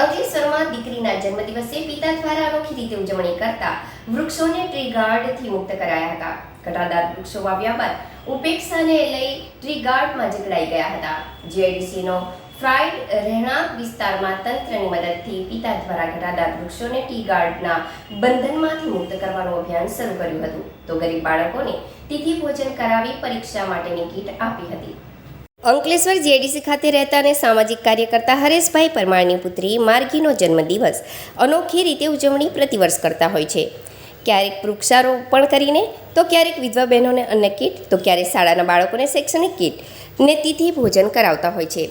અંકલેશ્વરમાં દીકરીના જન્મદિવસે પિતા દ્વારા અનોખી રીતે ઉજવણી કરતા વૃક્ષોને ટ્રી ગાર્ડથી મુક્ત કરાયા હતા. ઘટાદાર વૃક્ષો વાવ્યા બાદ ઉપેક્ષાને લઈ ટ્રી ગાર્ડમાં જકડાઈ ગયા હતા. જીઆઈડીસીનો ફ્રાઇડ રહેણાંક વિસ્તારમાં તંત્રની મદદથી પિતા દ્વારા ઘટાદાર વૃક્ષોને ટી ગાર્ડના બંધનમાંથી મુક્ત કરવાનું અભિયાન શરૂ કર્યું હતું. તો ગરીબ બાળકોને તિથિ ભોજન કરાવી પરીક્ષા માટેની કીટ આપી હતી. અંકલેશ્વર જીઆઈડીસી ખાતે રહેતા અને સામાજિક કાર્યકર્તા હરેશભાઈ પરમારની પુત્રી માર્ગીનો જન્મદિવસ અનોખી રીતે ઉજવણી પ્રતિવર્ષ કરતા હોય છે. ક્યારેક વૃક્ષારોપણ કરીને તો ક્યારેક વિધવા બહેનોને અન્ય કીટ, તો ક્યારેક શાળાના બાળકોને શૈક્ષણિક કીટ ને તિથિ ભોજન કરાવતા હોય છે.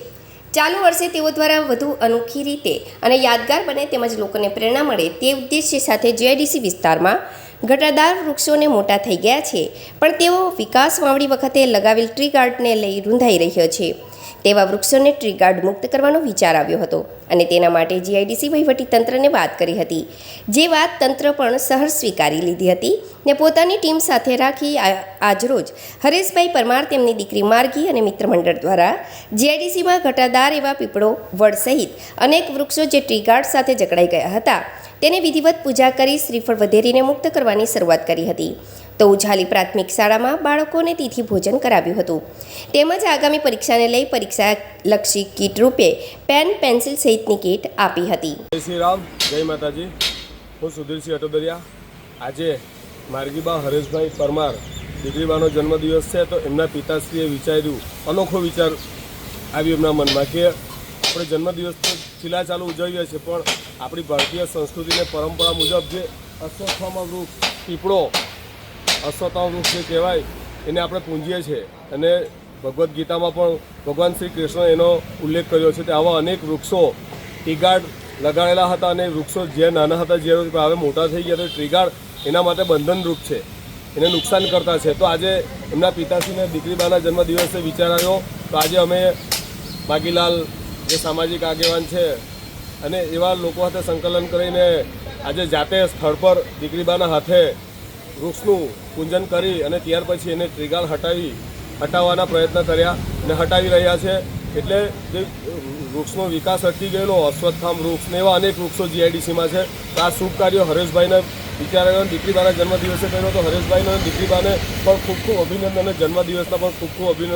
ચાલુ વર્ષે તેઓ દ્વારા વધુ અનોખી રીતે અને યાદગાર બને તેમજ લોકોને પ્રેરણા મળે તે ઉદ્દેશ્ય સાથે જીઆઈડીસી વિસ્તારમાં ઘટાદાર વૃક્ષોને મોટા થઈ ગયા છે, પણ તેઓ વિકાસ વાવણી વખતે લગાવેલ ટ્રી ગાર્ડને લઈ રૂંધાઈ રહ્યો છે. તેવા વૃક્ષોને ટ્રી ગાર્ડ મુક્ત કરવાનો વિચાર આવ્યો હતો અને તેના માટે જીઆઈડીસી તંત્રને વાત કરી હતી. જે વાત તંત્ર પણ સહર સ્વીકારી લીધી હતી ને પોતાની ટીમ સાથે રાખી આજરોજ હરેશભાઈ પરમાર તેમની દીકરી માર્ગી અને મિત્ર મંડળ દ્વારા જીઆઈડીસીમાં ઘટાદાર એવા પીપળો, વડ સહિત અનેક વૃક્ષો જે ટ્રી ગાર્ડ સાથે જકડાઈ ગયા હતા, તેને વિધિવત પૂજા કરી શ્રીફળ વધેરીને મુક્ત કરવાની શરૂઆત કરી હતી. તો ઉજાલી પ્રાથમિક શાળામાં બાળકોને તિથિ ભોજન કરાવ્યું હતું. તેમજ આગામી પરીક્ષાને લઈ પરીક્ષા લક્ષી કીટ રૂપે પેન, પેન્સિલ સહિતની કીટ આપી હતી. જય શ્રી રામ, જય માતાજી. હું સુધીરસિંહ અટોદરિયા. આજે માર્ગીબા હરેશભાઈ પરમાર દીકરીબાનો જન્મદિવસ છે તો એમના પિતાશ્રીએ વિચાર્યું, અનોખો વિચાર આવ્યો એમના મનમાં કે આપણે જન્મદિવસ તો ચીલા ચાલુ ઉજવીએ છીએ, પણ આપણી ભારતીય સંસ્કૃતિને પરંપરા મુજબ જે અશ્વત્થામા વૃક્ષ, પીપળો અશ્વત્થામા વૃક્ષ જે કહેવાય, એને આપણે પૂંજીએ છીએ. અને ભગવદ્ ગીતામાં પણ ભગવાન શ્રી કૃષ્ણ એનો ઉલ્લેખ કર્યો છે તે આવા અનેક વૃક્ષો ટીગાર્ડ લગાડેલા હતા અને વૃક્ષો જે નાના હતા, જે હવે મોટા થઈ ગયા તો ટ્રીગાર્ડ એના માટે બંધનરૂપ છે. એને નુકસાન કરતા છે. તો આજે એમના પિતાશ્રીને દીકરીબાના જન્મદિવસે વિચાર આવ્યો, તો આજે અમે બાગીલાલ જે સામાજિક આગેવાન છે અને એવા લોકો સાથે સંકલન કરીને આજે જાતે સ્થળ પર દીકરીબાના હાથે વૃક્ષનું પૂજન કરી અને ત્યાર પછી એને ટ્રીગાળ હટાવી, હટાવવાના પ્રયત્ન કર્યા અને હટાવી રહ્યા છે. એટલે જે વૃક્ષનો વિકાસ અટકી ગયેલો, અશ્વત્થામ વૃક્ષ ને એવા અનેક વૃક્ષો જીઆઈડીસીમાં છે. આ શુભ કાર્ય હરેશભાઈને વિચારાયો દીકરીબાના જન્મદિવસે કર્યો તો હરેશભાઈને દીકરીબાને પણ ખૂબ ખૂબ અભિનંદન અને જન્મદિવસના પણ ખૂબ ખૂબ અભિનંદન.